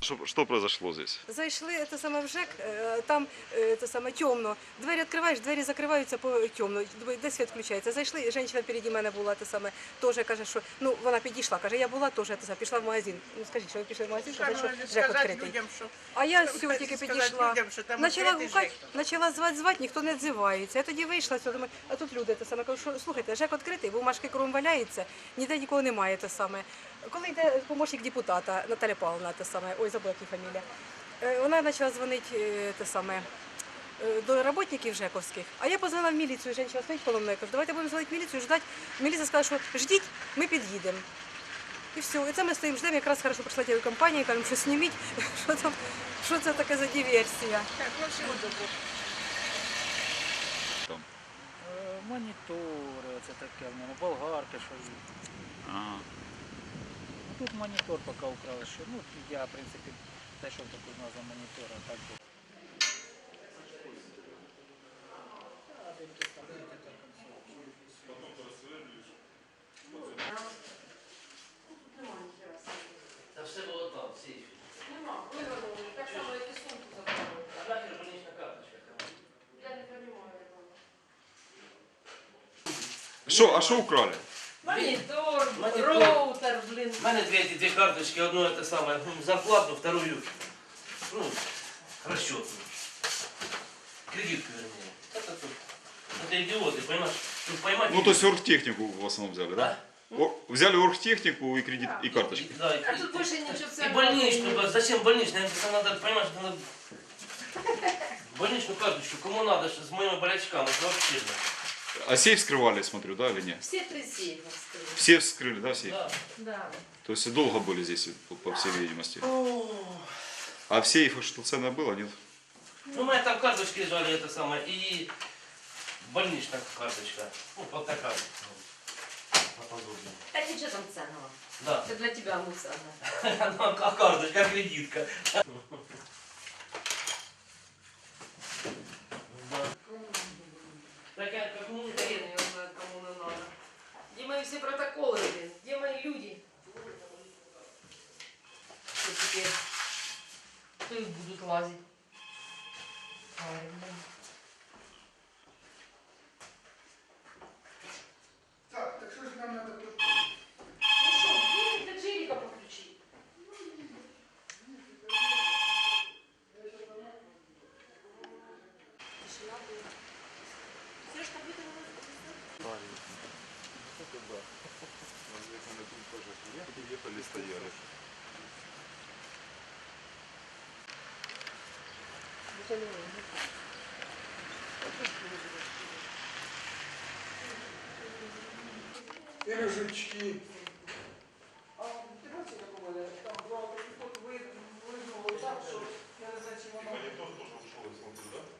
Что, что произошло здесь? Зайшли це саме в ЖЕК, е, там е, це саме темно. Двері відкриваєш, двері закриваються по темно. Думаю, Де світ включається? Зайшли, жінка переді мене була те саме, теж каже, що ну вона підійшла. Каже, я була теж те саме, пішла в магазин. Ну скажіть, що ви пішли в магазин, сказати, що ЖЕК відкритий. людям, що А я сьогодні тільки підійшла, людям, що там почала відкритий гукати, ЖЕК. почала звати, звати, ніхто не відзивається. Я тоді вийшла сюди, думаю, а тут люди те саме. Кажу, що слухайте, ЖЕК відкритий, бумажки кром валяється, ніде нікого немає те саме. Коли йде помощник депутата Наталя Павловна, те саме, ой, забула яка фамілія. Е, Вона почала дзвонити е, те саме. е, До роботників ЖЕКовських, а я позвонила в міліцію, жінка стоїть коло мене, кажу, давайте будемо дзвонити в міліцію, ждати. Міліція сказала, що ждіть, ми під'їдемо. І все. І це ми стоїмо, ждемо, якраз хорошо прийшла телекомпанія, кажемо, що зніміть, що там, що це таке за диверсія. Так, ну всього доброго. Монітори, це таке в мене, болгарки, що є. Ага. Тут монітор поки украли, що ну я, в принципі, те, що таку назву монітора, так би. Та все було там, в сейфі. Нема, вигадали, так само, як і сумку забрали. А нахер больнична карточка там? Я не розумію. Что, а что украли? Монітор, Монітор. роутер, блін. У мене две эти две карточки, одну это самое, ну, зарплатную, вторую, ну, расчетную. Кредитку, вернее. Это тут. Это идиоты, понимаешь? Чтобы поймать... Ну, то есть оргтехнику в основном взяли, да? О- взяли оргтехнику и кредит, и карточки. Да, и, А тут більше нічого и больничную, бля, зачем больничную? Это надо, понимаешь, это надо... Больничную карточку, кому надо, что с моими болячками, это вообще, бля. А сейф скрывали, смотрю, да, или нет? Всі три сейфа вскрили. Все вскрыли, да, сейф? Да. Да. То есть долго были здесь, по, по всей видимости. А в сейфах что ценное было, нет? Ну, у меня там карточки лежали, это самое, и больничная карточка. Ну, вот такая. ну, Поподобнее. Та нічого там цінного. Да. Це для тебе мусорно. Ну, а карточка, кредитка. Де мої всі протоколи, блін? Де мої люди? Що тепер? Хто їх будуть лазити? Тварі, Приехали, стояли. Пирожечки.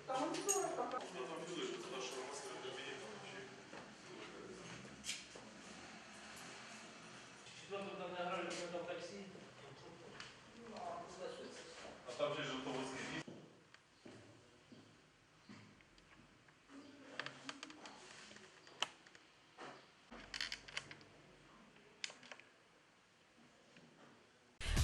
Четвертый